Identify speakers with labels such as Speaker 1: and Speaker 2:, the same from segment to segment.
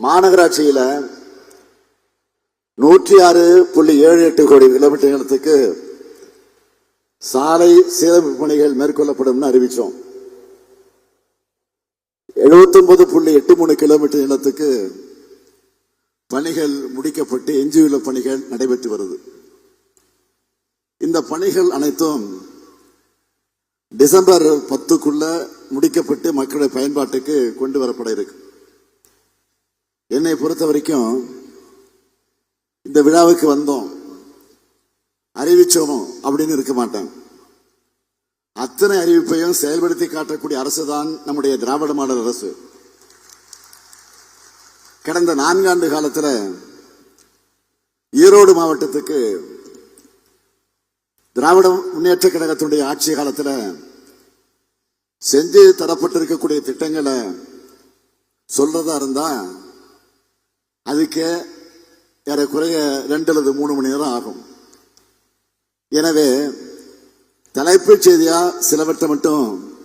Speaker 1: மாநகராட்சியில் நூற்றி ஆறு புள்ளி ஏழு எட்டு கோடி கிலோமீட்டர் நிலத்துக்கு சாலை சீரமைப்பு பணிகள் மேற்கொள்ளப்படும் அறிவித்தோம் எழுபத்தி ஒன்பது புள்ளி எட்டு மூணு கிலோமீட்டர் நிலத்துக்கு பணிகள் முடிக்கப்பட்டு எஞ்சியுள்ள பணிகள் நடைபெற்று வருது. இந்த பணிகள் அனைத்தும் டிசம்பர் பத்துக்குள்ள முடிக்கப்பட்டு மக்களுடைய பயன்பாட்டுக்கு கொண்டு வரப்பட இருக்கு. என்னை பொறுத்த வரைக்கும் இந்த விழாவுக்கு வந்தோம். அறிவிச்சோம் அப்படின்னு இருக்க மாட்டேன். அத்தனை அறிவிப்பையும் செயல்படுத்தி காட்டக்கூடிய அரசு தான் நம்முடைய திராவிட மாடல் அரசு. கடந்த நான்காண்டு காலத்துல ஈரோடு மாவட்டத்துக்கு திராவிட முன்னேற்ற கழகத்தினுடைய ஆட்சி காலத்துல செஞ்சு தரப்பட்டிருக்கக்கூடிய திட்டங்களை சொல்றதா இருந்தா அதுக்கு ஏறக்குறைய ரெண்டு அல்லது மூணு மணி நேரம் ஆகும். எனவே தலைப்புச் செய்தியா சிலவற்றை மட்டும்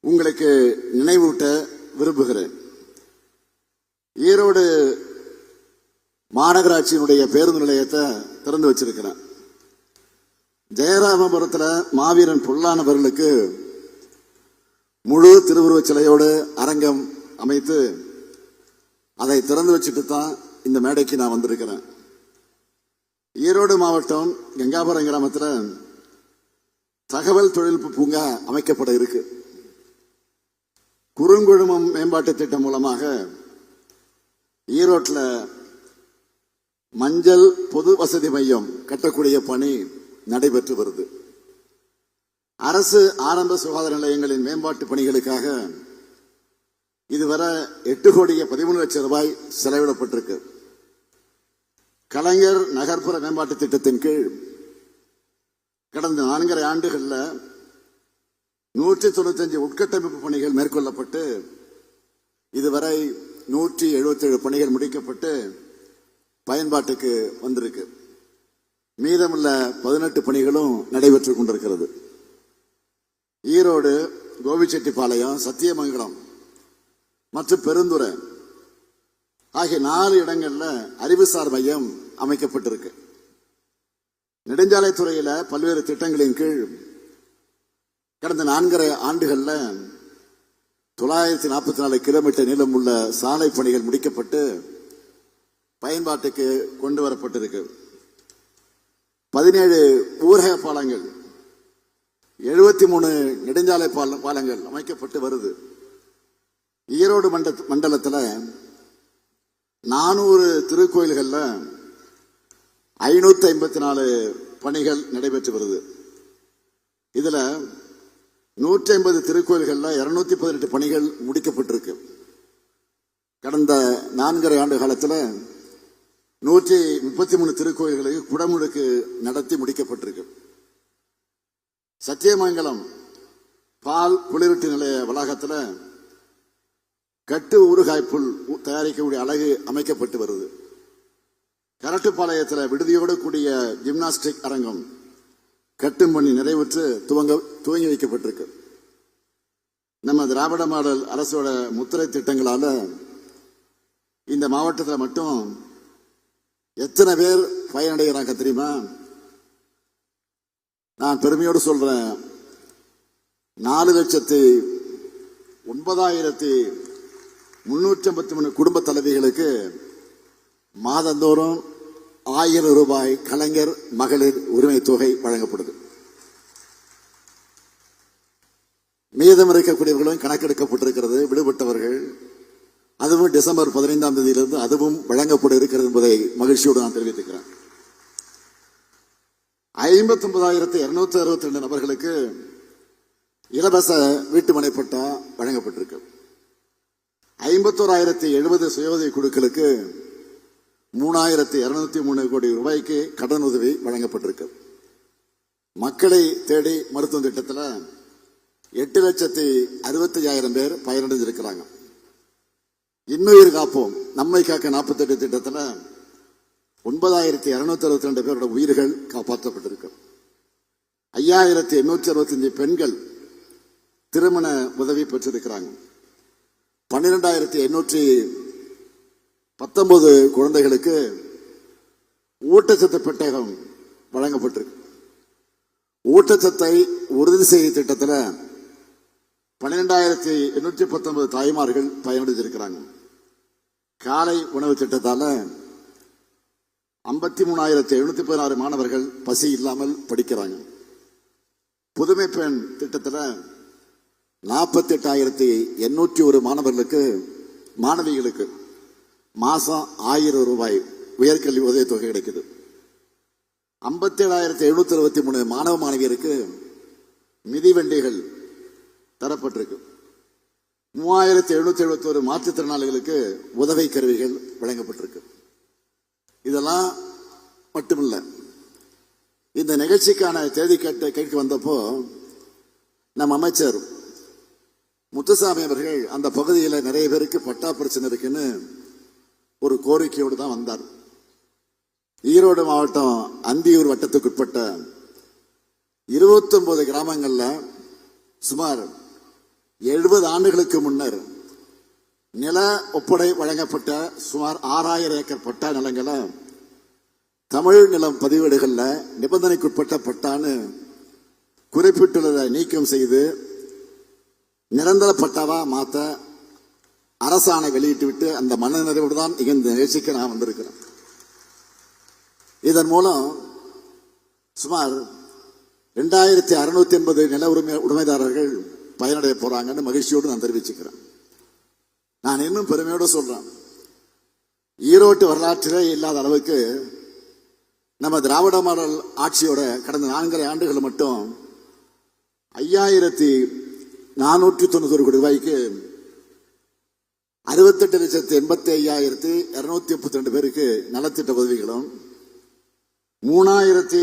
Speaker 1: உங்களுக்கு நினைவூட்ட விரும்புகிறேன். ஈரோடு மாநகராட்சியினுடைய பேருந்து நிலையத்தை திறந்து வச்சிருக்கிறேன். ஜெயராமபுரத்தில் மாவீரன் பொல்லானவர்களுக்கு முழு திருவுருவச் சிலையோடு அரங்கம் அமைத்து அதை திறந்து வச்சுட்டு தான் இந்த மேடைக்கு நான் வந்திருக்கிறேன். ஈரோடு மாவட்டம் கங்காபுரம் கிராமத்தில் தகவல் தொழில்நுட்ப பூங்கா அமைக்கப்பட இருக்கு. குறுங்குழுமம் மேம்பாட்டு திட்டம் மூலமாக ஈரோட்டில் மஞ்சள் பொது வசதி மையம் கட்டக்கூடிய பணி நடைபெற்று வருது. அரசு ஆரம்ப சுகாதார நிலையங்களின் மேம்பாட்டு பணிகளுக்காக இதுவரை எட்டு கோடியே பதிமூணு லட்சம் ரூபாய் செலவிடப்பட்டிருக்கு. கலைஞர் நகர்ப்புற மேம்பாட்டு திட்டத்தின் கீழ் கடந்த நான்கரை ஆண்டுகளில் நூற்றி தொண்ணூத்தஞ்சு உட்கட்டமைப்பு பணிகள் மேற்கொள்ளப்பட்டு இதுவரை நூற்றி எழுபத்தேழு பணிகள் முடிக்கப்பட்டு பயன்பாட்டுக்கு வந்திருக்கு. மீதமுள்ள பதினெட்டு பணிகளும் நடைபெற்றுக் கொண்டிருக்கிறது. ஈரோடு கோபிச்செட்டிப்பாளையம் சத்தியமங்கலம் மற்றும் பெருந்துறை. ஆகிய நாலு இடங்கள்ல அறிவுசார் மையம் அமைக்கப்பட்டிருக்கு. நெடுஞ்சாலைத்துறையில பல்வேறு திட்டங்களின் கீழ் கடந்த நான்கரை ஆண்டுகள்ல தொள்ளாயிரத்தி நாற்பத்தி நாலு கிலோமீட்டர் நீளம் உள்ள சாலை பணிகள் முடிக்கப்பட்டு பயன்பாட்டுக்கு கொண்டு வரப்பட்டிருக்கு. பதினேழு ஊரக பாலங்கள் எழுபத்தி மூணு நெடுஞ்சாலை பாலங்கள் அமைக்கப்பட்டு வருது. ஈரோடு மண்ட மண்டலத்தில் நானூறு திருக்கோயில்களில் ஐநூற்றி ஐம்பத்தி நாலு பணிகள் நடைபெற்று வருது. இதில் நூற்றி ஐம்பது திருக்கோயில்களில் இரநூத்தி பதினெட்டு பணிகள் முடிக்கப்பட்டிருக்கு. கடந்த நான்கரை ஆண்டு காலத்தில் நூற்றி முப்பத்தி மூணு திருக்கோயில்களுக்கு குடமுழுக்கு நடத்தி முடிக்கப்பட்டிருக்கு. சத்தியமங்கலம் பால் குளிரூட்டு நிலைய வளாகத்தில் கட்டு ஊறுகாய் புல் தயாரிக்கக்கூடிய அழகு அமைக்கப்பட்டு வருது. கரட்டுப்பாளையத்தில் விடுதியோடு கூடிய ஜிம்னாஸ்டிக் அரங்கம் கட்டும் பணி நிறைவுற்று துவங்க துவங்கி வைக்கப்பட்டிருக்கு. நம்ம திராவிட மாடல் அரசோட முத்திரை திட்டங்களால இந்த மாவட்டத்தில் மட்டும் எத்தனை பேர் பயனடைகிறாங்க தெரியுமா? நான் பெருமையோடு சொல்றேன். நாலு லட்சத்தி ஒன்பதாயிரத்தி முன்னூற்றி ஐம்பத்தி மூணு குடும்ப தலைவிகளுக்கு மாதந்தோறும் ஆயிரம் ரூபாய் கலைஞர் மகளிர் உரிமை தொகை வழங்கப்படுது. மீதம் இருக்கக்கூடியவர்களும் கணக்கெடுக்கப்பட்டிருக்கிறது விடுபட்டவர்கள். அதுவும் டிசம்பர் பதினைந்தாம் தேதியிலிருந்து அதுவும் வழங்கப்பட இருக்கிறது என்பதை மகிழ்ச்சியோடு நான் தெரிவித்துக்கிறேன். ஐம்பத்தி ஒன்பதாயிரத்தி இருநூத்தி அறுபத்தி ரெண்டு நபர்களுக்கு இலவச வீட்டுமனை பட்டா வழங்கப்பட்டிருக்கு. ஐம்பத்தோராயிரத்தி எழுபது சுயோதவி குழுக்களுக்கு மூணாயிரத்தி இருநூத்தி மூணு கோடி ரூபாய்க்கு கடன் உதவி வழங்கப்பட்டிருக்கு. மக்களை தேடி மருத்துவ திட்டத்தில் எட்டு லட்சத்தி அறுபத்தி ஐயாயிரம் பேர் பயனடைஞ்சிருக்கிறாங்க. இன்னுயிர் காப்போம். நம்மை காக்க நாற்பத்தெட்டு திட்டத்தில் ஒன்பதாயிரத்தி இருநூத்தி அறுபத்தி ரெண்டு பேரோட உயிர்கள் காப்பாற்றப்பட்டிருக்கு. ஐயாயிரத்தி எண்ணூற்றி அறுபத்தஞ்சு பெண்கள் திருமண உதவி பெற்றிருக்கிறாங்க. பன்னிரெண்டாயிரத்தி எண்ணூற்றி பத்தொன்பது குழந்தைகளுக்கு ஊட்டச்சத்து பெட்டகம் வழங்கப்பட்டிருக்கு. ஊட்டச்சத்தை உறுதி செய்ய திட்டத்தில் பன்னிரெண்டாயிரத்தி எண்ணூற்றி பத்தொன்பது தாய்மார்கள் பயனடைஞ்சிருக்கிறாங்க காலை உணவு திட்டத்தால் ஐம்பத்தி மூணாயிரத்தி எழுநூத்தி பதினாறு மாணவர்கள் பசி இல்லாமல் படிக்கிறாங்க. புதுமை பெண் திட்டத்தில் நாற்பத்தி எட்டாயிரத்தி எண்ணூற்றி ஒரு மாணவர்களுக்கு மாணவிகளுக்கு மாசம் ஆயிரம் ரூபாய் உயர்கல்வி உதவித்தொகை கிடைக்குது. ஐம்பத்தி ஏழாயிரத்தி எழுநூத்தி அறுபத்தி மூணு மாணவ மாணவியருக்கு மிதிவண்டிகள் தரப்பட்டிருக்கு. மூவாயிரத்தி எழுநூத்தி எழுபத்தி ஒரு மாற்றுத்திறனாளிகளுக்கு உதவி கருவிகள் வழங்கப்பட்டிருக்கு. இதெல்லாம் மட்டுமில்ல. இந்த நிகழ்ச்சிக்கான தேதி கேட்டு கேட்க வந்தப்போ நம்ம அமைச்சர் முத்துசாமி அவர்கள் அந்த பகுதியில் நிறைய பேருக்கு பட்டா பிரச்சனை இருக்குன்னு ஒரு கோரிக்கையோடு தான் வந்தார். ஈரோடு மாவட்டம் அந்தியூர் வட்டத்துக்குட்பட்ட இருபத்தொன்பது கிராமங்களில் சுமார் எழுபது ஆண்டுகளுக்கு முன்னர் நில ஒப்படை வழங்கப்பட்ட சுமார் ஆறாயிரம் ஏக்கர் பட்டா நிலங்களை தமிழ் நிலம் பதிவேடுகளில் நிபந்தனைக்குட்பட்ட பட்டான்னு குறிப்பிட்டுள்ளதை நீக்கம் செய்து நிரந்தர பட்டாவா மாத்த அரசாணை வெளியிட்டு விட்டு அந்த மன நிறைவோடு தான் இந்த நிகழ்ச்சிக்கு நான் வந்திருக்கிறேன். இதன் மூலம் சுமார் ரெண்டாயிரத்தி அறுநூத்தி எண்பது நில உரிமை உடைமைதாரர்கள் பயனடைய போறாங்கன்னு மகிழ்ச்சியோடு நான் தெரிவிச்சுக்கிறேன். நான் இன்னும் பெருமையோடு சொல்றேன். ஈரோட்டு வரலாற்றிலே இல்லாத அளவுக்கு நம்ம திராவிட மாடல் ஆட்சியோட கடந்த நான்கரை ஆண்டுகள் மட்டும் ஐயாயிரத்தி நானூற்றி தொண்ணூத்தொரு கோடி ரூபாய்க்கு அறுபத்தெட்டு லட்சத்தி எண்பத்தி ஐயாயிரத்தி இருநூத்தி முப்பத்தி ரெண்டு பேருக்கு நலத்திட்ட உதவிகளும் மூணாயிரத்தி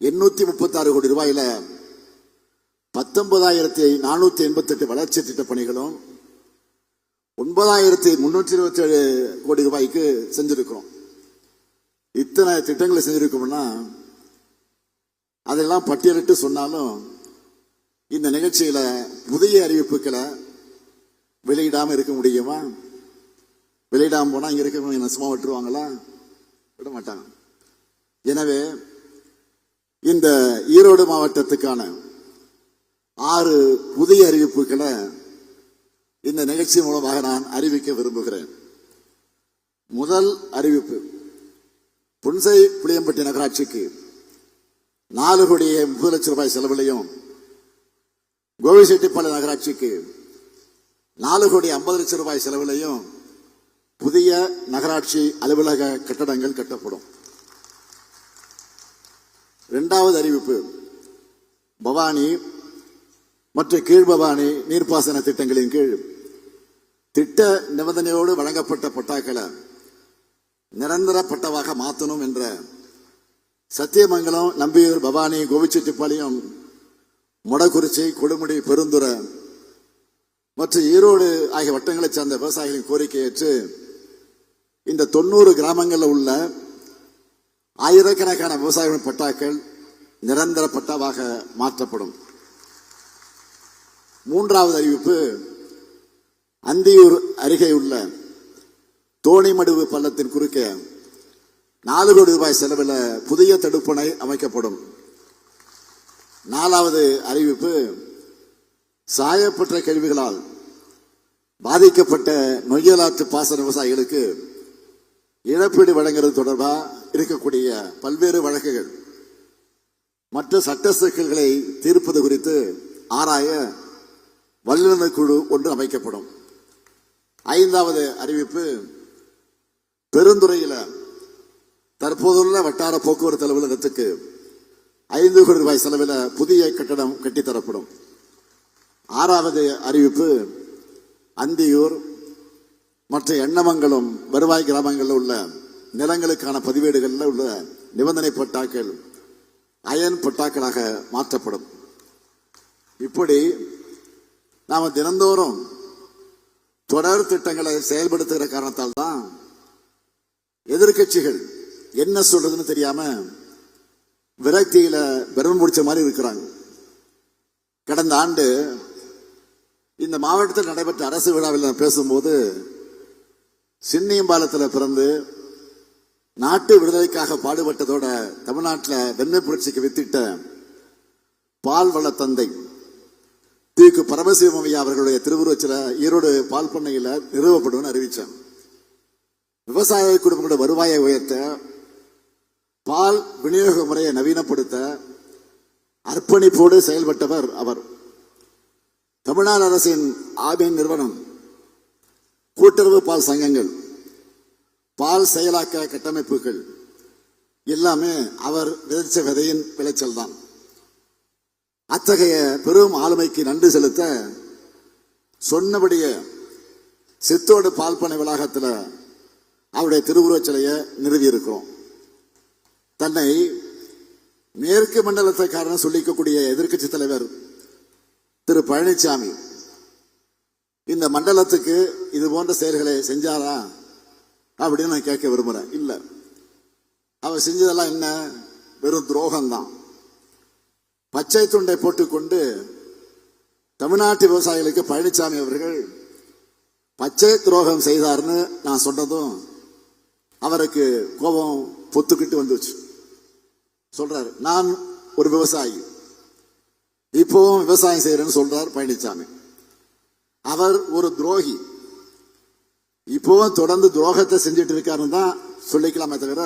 Speaker 1: எண்ணூத்தி முப்பத்தி ஆறு கோடி ரூபாயில பத்தொன்பதாயிரத்தி நானூத்தி எண்பத்தி எட்டு வளர்ச்சி திட்ட பணிகளும் ஒன்பதாயிரத்தி முன்னூற்றி இருபத்தி ஏழு கோடி ரூபாய்க்கு செஞ்சிருக்கிறோம். இத்தனை திட்டங்களை செஞ்சிருக்கோம்னா அதெல்லாம் பட்டியலிட்டு சொன்னாலும் இந்த நிகழ்ச்சியில புதிய அறிவிப்புகளை வெளியிடாம இருக்க முடியுமா? வெளியிடாம போனா இங்க இருக்கவங்க என்ன சும்மா விட்டுருவாங்களா? விட மாட்டாங்க. எனவே இந்த ஈரோடு மாவட்டத்துக்கான ஆறு புதிய அறிவிப்புகளை இந்த நிகழ்ச்சி மூலமாக நான் அறிவிக்க விரும்புகிறேன். முதல் அறிவிப்பு புன்சை புளியம்பட்டி நகராட்சிக்கு நாலு கோடியே முப்பது லட்சம் ரூபாய் செலவிலையும் கோவிச்செட்டிப்பாளையம் நகராட்சிக்கு நாலு கோடி ஐம்பது லட்சம் ரூபாய் செலவிலையும் புதிய நகராட்சி அலுவலக கட்டடங்கள் கட்டப்படும். இரண்டாவது அறிவிப்பு பவானி மற்றும் கீழ்பவானி நீர்ப்பாசன திட்டங்களின் கீழ் திட்ட நிபந்தனையோடு வழங்கப்பட்ட பட்டாக்களை நிரந்தர பட்டவாக மாற்றணும் என்ற சத்தியமங்கலம் நம்பியூர் பவானி கோவிச்செட்டிப்பாளையம் மொடக்குறிச்சி கொடுமுடி பெருந்துறை மற்றும் ஈரோடு ஆகிய வட்டங்களைச் சார்ந்த விவசாயிகளின் கோரிக்கையேற்று இந்த தொண்ணூறு கிராமங்களில் உள்ள ஆயிரக்கணக்கான விவசாயிகளின் பட்டாக்கள் நிரந்தர பட்டாவாக மாற்றப்படும். மூன்றாவது அறிவிப்பு அந்தியூர் அருகே உள்ள தோணிமடுவு பள்ளத்தின் குறுக்கே நாலு கோடி ரூபாய் செலவில் புதிய தடுப்பணை அமைக்கப்படும். நாலாவது அறிவிப்பு சாயப்பட்ட கழிவுகளால் பாதிக்கப்பட்ட நொய்யலாற்று பாசன விவசாயிகளுக்கு இழப்பீடு வழங்குறது தொடர்பாக இருக்கக்கூடிய பல்வேறு வழக்குகள். மற்ற சட்ட சிக்கல்களை தீர்ப்பது குறித்து ஆராய வல்லுநர் குழு ஒன்று அமைக்கப்படும். ஐந்தாவது அறிவிப்பு பெருந்துறையில் தற்போதுள்ள வட்டார போக்குவரத்து அலுவலகத்துக்கு ஐந்து கோடி ரூபாய் செலவில் புதிய கட்டடம் கட்டித்தரப்படும். ஆறாவது அறிவிப்பு அந்தியூர் மற்ற எண்ணமங்களும் வருவாய் கிராமங்களில் உள்ள நிலங்களுக்கான பதிவேடுகளில் உள்ள நிபந்தனை பட்டாக்கள் அயன் பட்டாக்களாக மாற்றப்படும். இப்படி நாம் தினந்தோறும் தொடர் திட்டங்களை செயல்படுத்துகிற காரணத்தால் தான் எதிர்க்கட்சிகள் என்ன சொல்றதுன்னு தெரியாமல் விரக்தியில பிரமன் பிடிச்ச மாதிரி இருக்கிறாங்க. கடந்த ஆண்டு இந்த மாவட்டத்தில் நடைபெற்ற அரசு விழாவில் நான் பேசும்போது சின்னியம்பாலத்தில் பிறந்து நாட்டு விடுதலைக்காக பாடுபட்டதோட தமிழ்நாட்டில் வெண்மை புரட்சிக்கு வித்திட்ட பால் வள தந்தை தீக்கு பரமசிவம் ஐயா அவர்களுடைய திருவுருவச்சில ஈரோடு பால் பண்ணையில் நிறுவப்படும் அறிவித்தேன் விவசாய குடும்பங்களோட வருவாயை உயர்த்த பால் விநியோக முறையை நவீனப்படுத்த அர்ப்பணிப்போடு செயல்பட்டவர் அவர். தமிழ்நாடு அரசின் ஆபின் நிறுவனம் கூட்டுறவு பால் சங்கங்கள் பால் செயலாக்க கட்டமைப்புகள் எல்லாமே அவர் விதைச்ச விதையின் விளைச்சல் தான் அத்தகைய பெரும் ஆளுமைக்கு நன்றி செலுத்த சொன்னபடியே சித்தோடு பால் பண்ணை வளாகத்தில் அவருடைய திருவுருவச் சிலையை நிறுவியிருக்கிறோம். தன்னை மேற்கு மண்டலத்தைக்காரன் சொல்லிக்கக்கூடிய எதிர்கட்சி தலைவர் திரு பழனிசாமி இந்த மண்டலத்துக்கு இது போன்ற செயல்களை செஞ்சாரா அப்படின்னு நான் கேட்க விரும்புறேன். இல்ல. அவர் செஞ்சதெல்லாம் என்ன? வெறும் துரோகம்தான். பச்சை துண்டை போட்டுக்கொண்டு தமிழ்நாட்டு விவசாயிகளுக்கு பழனிசாமி அவர்கள் பச்சை துரோகம் செய்தார்னு நான் சொன்னதும் அவருக்கு கோபம் பொத்துக்கிட்டு வந்துச்சு. சொல்றாரு நான் ஒரு விவசாயி. இப்பவும் விவசாயம் செய்யறேன்னு சொல்றார் பழனிசாமி அவர் ஒரு துரோகி. இப்பவும் தொடர்ந்து துரோகத்தை செஞ்சுட்டு இருக்காருன்னு தான் சொல்லிக்கலாமே தவிர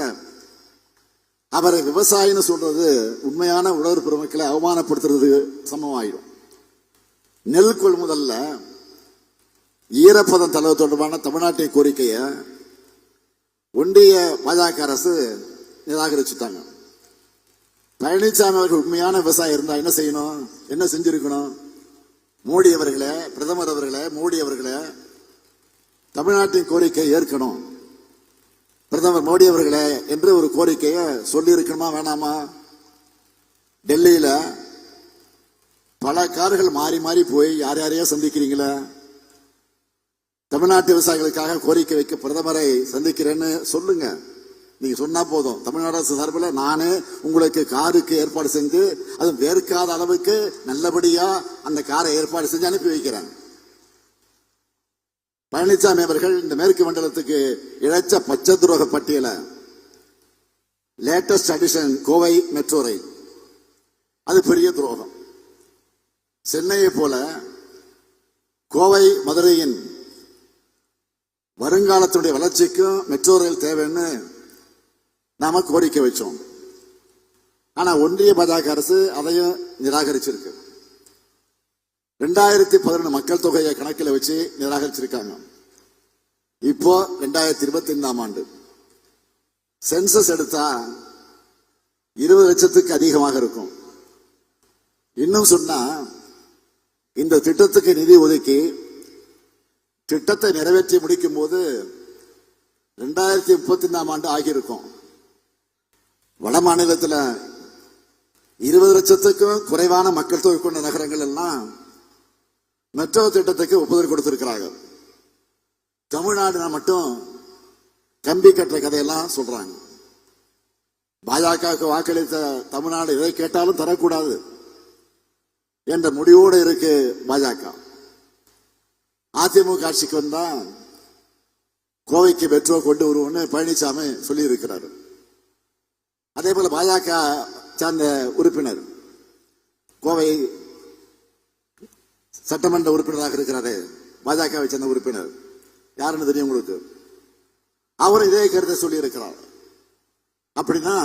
Speaker 1: அவரை விவசாயின்னு சொல்றது உண்மையான உணர்வு பெருமக்களை அவமானப்படுத்துறது சமமாயிடும் நெல் கொள்முதல்ல ஈரப்பதம் தளவு தொடர்பான தமிழ்நாட்டின் கோரிக்கையை ஒன்றிய பாஜக அரசு நிராகரிச்சுட்டாங்க. பழனிசாமி அவர்கள் உண்மையான விவசாயம் இருந்தா என்ன செய்யணும்? என்ன செஞ்சிருக்கணும்? மோடி அவர்களை பிரதமர் அவர்களை மோடி அவர்களை தமிழ்நாட்டின் கோரிக்கை ஏற்கணும். பிரதமர் மோடி அவர்களே என்று ஒரு கோரிக்கையை சொல்லியிருக்கணுமா வேணாமா? டெல்லியில பல கார்கள் மாறி மாறி போய் யார் யாரையோ சந்திக்கிறீங்களா? தமிழ்நாட்டு விவசாயிகளுக்காக கோரிக்கை வைக்க பிரதமரை சந்திக்கிறேன்னு சொல்லுங்க. நீங்க சொன்னா போதும். தமிழ்நாடு அரசு சார்பில் நானே உங்களுக்கு காருக்கு ஏற்பாடு செஞ்சு அது வேர்க்காத அளவுக்கு நல்லபடியா அந்த காரை ஏற்பாடு செஞ்சு அனுப்பி வைக்கிறேன். பழனிசாமி அவர்கள் இந்த மேற்கு மண்டலத்துக்கு இழைச்ச பச்சை துரோக பட்டியலை லேட்டஸ்ட் அடிஷன் கோவை மெட்ரோ ரயில் அது பெரிய துரோகம். சென்னையை போல கோவை மதுரையின் வருங்காலத்துடைய வளர்ச்சிக்கும் மெட்ரோ ரயில் தேவைன்னு நாம கோரிக்கை வச்சோம். ஆனா ஒன்றிய பாஜக அரசு அதையும் நிராகரிச்சிருக்கு. ரெண்டாயிரத்தி பதினொன்று மக்கள் தொகையை கணக்கில் வச்சு நிராகரிச்சிருக்காங்க. இப்போ ரெண்டாயிரத்தி இருபத்தி ஐந்தாம் ஆண்டு. சென்சஸ் எடுத்தா இருபது லட்சத்துக்கு அதிகமாக இருக்கும். இன்னும் சொன்னா இந்த திட்டத்துக்கு நிதி ஒதுக்கி திட்டத்தை நிறைவேற்றி முடிக்கும் போது ரெண்டாயிரத்தி முப்பத்தி ஐந்தாம் ஆண்டு ஆகியிருக்கும். வட மாநிலத்தில் இருபது லட்சத்துக்கும் குறைவான மக்கள் தொகை கொண்ட நகரங்கள் எல்லாம் மெட்ரோ திட்டத்துக்கு ஒப்புதல் கொடுத்திருக்கிறார்கள் தமிழ்நாடு மட்டும் கம்பி கட்டுற கதையெல்லாம் சொல்றாங்க. பாஜகவுக்கு வாக்களித்த தமிழ்நாடு எதை கேட்டாலும் தரக்கூடாது என்ற முடிவோடு இருக்கு பாஜக. அதிமுக ஆட்சிக்கு வந்தா கோவைக்கு மெட்ரோ கொண்டு வருவோம்னு பழனிசாமி சொல்லி இருக்கிறாரு அதே போல பாஜக சார்ந்த உறுப்பினர் கோவை சட்டமன்ற உறுப்பினராக இருக்கிறாரு பாஜகவை சேர்ந்த உறுப்பினர். யாருன்னு தெரியும் உங்களுக்கு? அவர் இதே கருத்தை சொல்லி இருக்கிறார் அப்படின்னா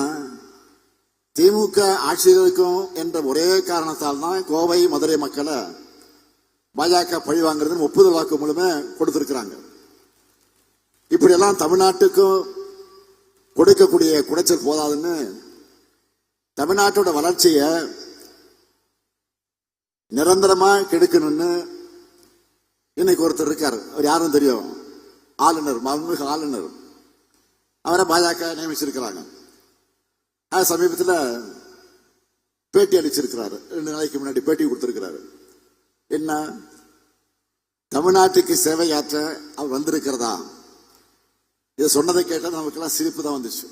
Speaker 1: திமுக ஆட்சியில் இருக்கும் என்ற ஒரே காரணத்தால் தான் கோவை மதுரை மக்களை பாஜக பழி வாங்குறதுன்னு ஒப்புதல் வாக்கு மூலமே கொடுத்திருக்கிறாங்க. இப்படியெல்லாம் தமிழ்நாட்டுக்கும் கொடுக்கக்கூடிய குடைச்சல் போதாதுன்னு தமிழ்நாட்டோட வளர்ச்சியை நிரந்தரமா கெடுக்கணும்னு இன்னைக்கு ஒருத்தர் இருக்காரு. அவர் யாரும் தெரியும்? ஆளுநர் மன்மிகு ஆளுநர். அவரை பாஜக நியமிச்சிருக்கிறாங்க. சமீபத்தில் பேட்டி அளிச்சிருக்கிறாரு. ரெண்டு நாளைக்கு முன்னாடி பேட்டி கொடுத்திருக்கிறாரு. என்ன? தமிழ்நாட்டுக்கு சேவையாற்ற அவர் வந்திருக்கிறதா? இதை சொன்னதை கேட்டால் நமக்கெல்லாம் சிரிப்பு தான் வந்துச்சு.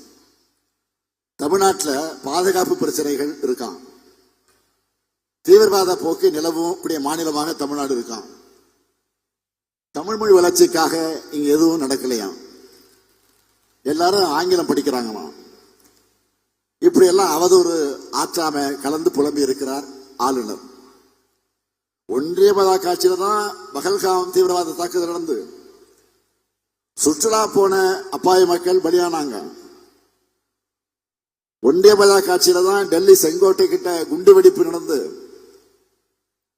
Speaker 1: தமிழ்நாட்டில் பாதுகாப்பு பிரச்சனைகள் இருக்கான் தீவிரவாத போக்கு நிலவும் கூடிய மாநிலமாக தமிழ்நாடு இருக்கான் தமிழ் மொழி வளர்ச்சிக்காக இங்க எதுவும் நடக்கலையாம் எல்லாரும் ஆங்கிலம் படிக்கிறாங்களாம். இப்படி எல்லாம் அவதூறு ஆற்றாம கலந்து புலம்பி இருக்கிறார் ஆளுநர். ஒன்றிய பதா காட்சியில தான் பகல்காம் தீவிரவாத தாக்குதல் நடந்து சுற்றுலா போன அப்பாய மக்கள் பலியானாங்க. ஒன்றிய பதா காட்சியில தான் டெல்லி செங்கோட்டை கிட்ட குண்டு வெடிப்பு நடந்து.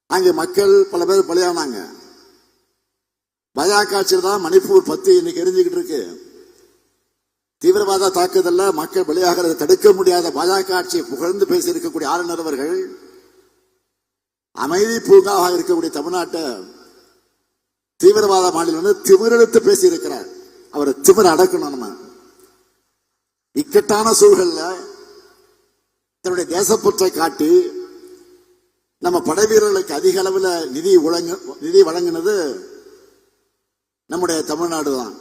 Speaker 1: அங்கே மக்கள் பல பேர் பலியானாங்க. பஜா காட்சியில் தான் மணிப்பூர் பத்தி இன்னைக்கு எரிஞ்சுக்கிட்டு இருக்கு. தீவிரவாத தாக்குதல்ல மக்கள் பலியாகிறத தடுக்க முடியாத பாஜக ஆட்சியை புகழ்ந்து பேசி இருக்கக்கூடிய ஆளுநர் அவர்கள் அமைதி பூங்காவாக இருக்கக்கூடிய தமிழ்நாட்டை தீவிரவாத மாநிலம் திமிரெடுத்து எடுத்து பேசியிருக்கிறார். அவரை திமிர் அடக்கணும் நம்ம. இக்கட்டான சூழல்ல தன்னுடைய தேசப்பற்றை காட்டி நம்ம படை வீரர்களுக்கு அதிக அளவில் நிதி வழங்கு நிதி வழங்கினது நம்முடைய தமிழ்நாடு தான்.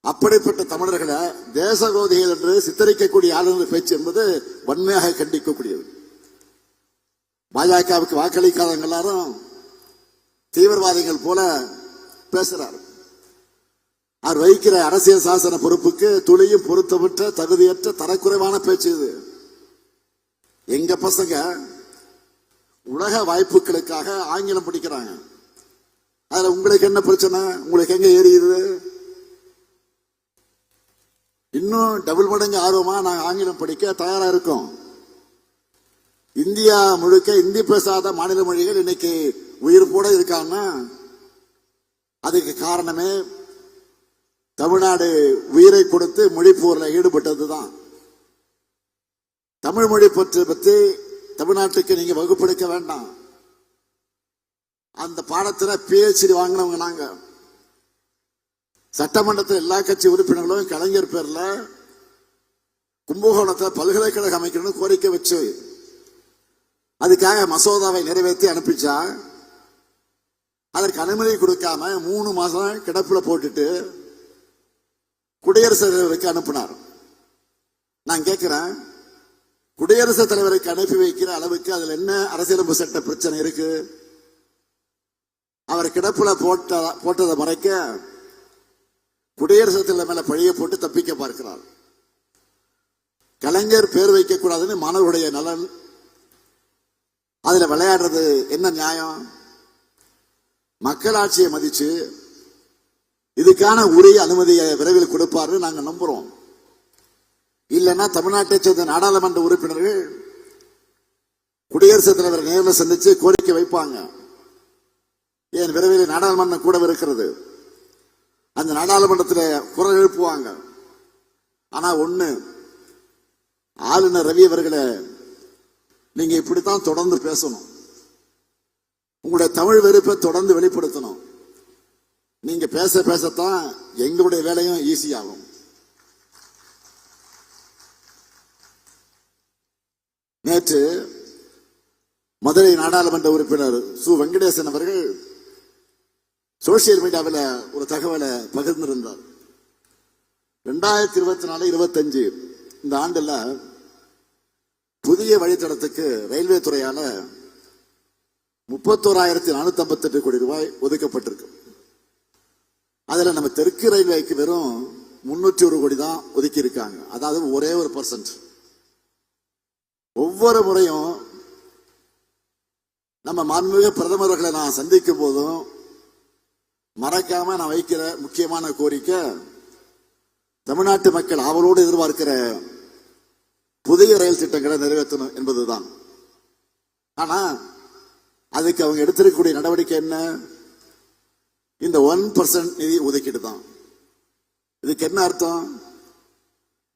Speaker 1: அப்படிப்பட்ட தமிழர்களை தேச என்று சித்தரிக்கக்கூடிய ஆளுநர் பேச்சு என்பது வன்மையாக கண்டிக்கக்கூடியது. பாஜகவுக்கு வாக்களிக்காதவங்க எல்லாரும் தீவிரவாதிகள் போல பேசுறாரு. அவர் வகிக்கிற அரசியல் சாசன பொறுப்புக்கு துளியும் பொருத்தமற்ற தகுதியற்ற தரக்குறைவான பேச்சு இது. எங்க பசங்க உலக வாய்ப்புகளுக்காக ஆங்கிலம் படிக்கிறாங்க. அதுல உங்களுக்கு என்ன பிரச்சனை? உங்களுக்கு எங்க ஏறியுது? இன்னும் டபுள் மடங்கு ஆர்வமா நாங்கள் ஆங்கிலம் படிக்க தயாரா இருக்கோம். இந்தியா முழுக்க இந்தி பேசாத மாநில மொழிகள் இன்னைக்கு உயிர் கூட இருக்காங்கன்னா அதுக்கு காரணமே தமிழ்நாடு உயிரை கொடுத்து மொழிப்போர்ல ஈடுபட்டதுதான். தமிழ் மொழி பற்றி பற்றி தமிழ்நாட்டுக்கு நீங்க வகுப்பெடுக்க வேண்டாம். அந்த பாடத்துல பிஹெச்டி வாங்கினவங்க நாங்க. சட்டமன்றத்தில் எல்லா கட்சி உறுப்பினர்களும் கலைஞர் பேர்ல கும்பகோணத்தில் பல்கலைக்கழகம் அமைக்கணும்னு கோரிக்கை வச்சு அதுக்காக மசோதாவை நிறைவேற்றி அனுப்பிச்சா அதற்கு அனுமதி கொடுக்காம மூணு மாசம் கிடப்புல போட்டுட்டு குடியரசுத் தலைவருக்கு அனுப்பினார். நான் கேட்கிறேன் குடியரசுத் தலைவருக்கு அனுப்பி வைக்கிற அளவுக்கு அதுல என்ன அரசியலமைப்பு சட்ட பிரச்சனை இருக்கு? அவர் கிடப்புல போட்ட போட்டதை மறைக்க குடியரசுத் தலைவர் மேல பழிய போட்டு தப்பிக்க பார்க்கிறார். கலைஞர் பேர் வைக்க கூடாதுன்னு மாணவருடைய நலன். அதுல விளையாடுறது என்ன நியாயம்? மக்களாட்சியை மதிச்சு இதுக்கான உரிய அனுமதியை விரைவில் கொடுப்பாரு நாங்க நம்புறோம். இல்லைன்னா தமிழ்நாட்டை சேர்ந்த நாடாளுமன்ற உறுப்பினர்கள் குடியரசுத் தலைவர் நேரில் சந்திச்சு கோரிக்கை வைப்பாங்க. ஏன் விரைவில் நாடாளுமன்றம் கூட இருக்கிறது அந்த நாடாளுமன்றத்தில் குரல் எழுப்புவாங்க. ஆனா ஒண்ணு ஆளுநர் ரவி அவர்களை நீங்க இப்படித்தான் தொடர்ந்து பேசணும். உங்களோட தமிழ் வெறுப்பை தொடர்ந்து வெளிப்படுத்தணும். நீங்க பேச பேசத்தான் எங்களுடைய வேலையும் ஈஸியாகும் நேற்று மதுரை நாடாளுமன்ற உறுப்பினர் சு. வெங்கடேசன் அவர்கள் சோசியல் மீடியாவில் ஒரு தகவலை பகிர்ந்திருந்தார். ரெண்டாயிரத்தி இருபத்தி நாலு இருபத்தஞ்சு இந்த ஆண்டுல புதிய வழித்தடத்துக்கு ரயில்வே துறையால முப்பத்தோராயிரத்தி நானூத்தி ஐம்பத்தி எட்டு கோடி ரூபாய் ஒதுக்கப்பட்டிருக்கு. அதுல நம்ம தெற்கு ரயில்வேக்கு வெறும் முன்னூற்றி ஒரு கோடி தான் ஒதுக்கி இருக்காங்க அதாவது ஒரே ஒரு பர்சன்ட் ஒவ்வொரு முறையும் நம்ம மாண்புமிகு பிரதமர்களை நான் சந்திக்கும் போதும் மறக்காம நான் வைக்கிற முக்கியமான கோரிக்கை தமிழ்நாட்டு மக்கள் ஆவலோடு எதிர்பார்க்கிற புதிய ரயில் திட்டங்களை நிறைவேற்றணும் என்பதுதான். ஆனா அதுக்கு அவங்க எடுத்திருக்கக்கூடிய நடவடிக்கை என்ன? இந்த ஒன் பர்சன்ட் நிதி ஒதுக்கீடு தான் இதுக்கு என்ன அர்த்தம்?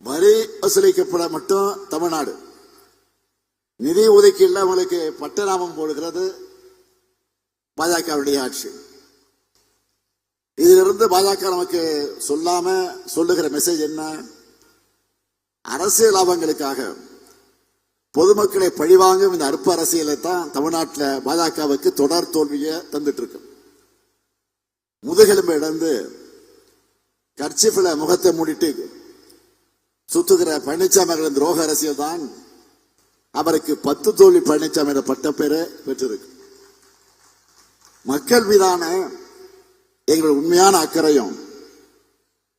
Speaker 1: வரி வசூலிக்கப்பட மட்டும் தமிழ்நாடு. நிதி ஒதுக்கீடுல அவங்களுக்கு பட்டநாமம் போடுகிறது பாஜகவுடைய ஆட்சி. இதிலிருந்து பாஜக நமக்கு சொல்லாம சொல்லுகிற மெசேஜ் என்ன? அரசியல் லாபங்களுக்காக பொதுமக்களை பழிவாங்கும் இந்த அற்ப அரசியலை தான் தமிழ்நாட்டில் பாஜகவுக்கு தொடர் தோல்வியை தந்துட்டு இருக்கு முதுகெலும்பு இழந்து கர்ச்சிஃபில் முகத்தை மூடிட்டு சுத்துகிற பழனிசாமி அவர்களின் துரோக அரசியல் தான் அவருக்கு பத்து தோல்வி பழனிசாமி என்ற பட்ட பேரை பெற்றிருக்கு. மக்கள் மீதான எங்கள் உண்மையான அக்கறையும்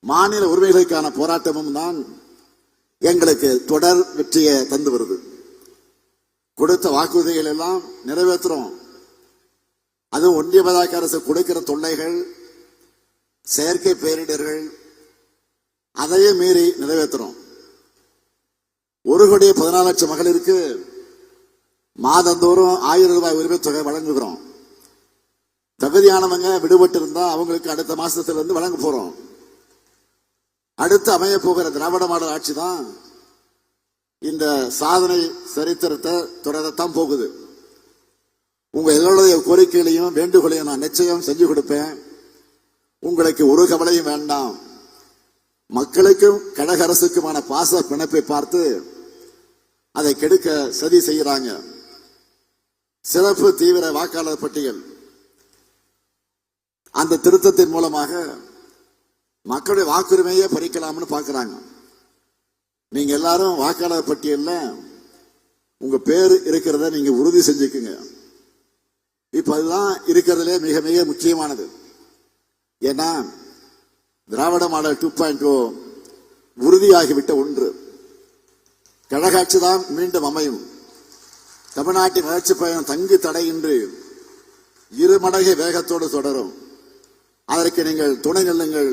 Speaker 1: மாநில உரிமைகளுக்கான போராட்டமும் தான் எங்களுக்கு தொடர் வெற்றியை தந்து வருது. கொடுத்த வாக்குறுதிகள் எல்லாம் நிறைவேற்றுறோம். அதுவும் ஒன்றிய பாஜக அரசு கொடுக்கிற தொல்லைகள் செயற்கை பேரிடர்கள் அதையே மீறி நிறைவேற்றுறோம். ஒரு கோடி பதினாலு லட்சம் மகளிருக்கு மாதந்தோறும் ஆயிரம் ரூபாய் உரிமைத் தொகை வழங்குகிறோம். தகுதியானவங்க விடுபட்டு இருந்தா அவங்களுக்கு அடுத்த மாசத்துல இருந்து வழங்க போறோம். அடுத்து அமைய போகிற திராவிட மாடல் ஆட்சி தான் இந்த சாதனை சரித்திரத்தை தொடரத்தான் போகுது. உங்க எல்லோருடைய கோரிக்கைகளையும் வேண்டுகோளையும் நான் நிச்சயம் செஞ்சு கொடுப்பேன். உங்களுக்கு ஒரு கவலையும் வேண்டாம். மக்களுக்கும் கழக அரசுக்குமான பாச பிணைப்பை பார்த்து அதை கெடுக்க சதி செய்கிறாங்க. சிறப்பு தீவிர வாக்காளர் பட்டியல். அந்த திருத்தத்தின் மூலமாக மக்களுடைய வாக்குரிமையை பறிக்கலாம்னு பார்க்கிறாங்க. நீங்க எல்லாரும் வாக்காளர் பட்டியல்ல உங்க பேர் இருக்கிறத நீங்க உறுதி செஞ்சுக்குங்க. இப்ப அதுதான் இருக்கிறதுலே மிக மிக முக்கியமானது. ஏன்னா Dravida model two point two உறுதியாகிவிட்ட ஒன்று. கழகாட்சி தான் மீண்டும் அமையும். தமிழ்நாட்டின் வளர்ச்சி பயணம் தங்கு தடையின்றி இரு மடங்கு வேகத்தோடு தொடரும். அதற்கு நீங்கள் துணை நில்லுங்கள்.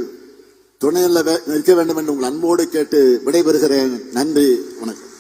Speaker 1: துணையில் வே- நிற்க வேண்டும் என்று உங்கள் அன்போடு கேட்டு விடைபெறுகிறேன். நன்றி வணக்கம்.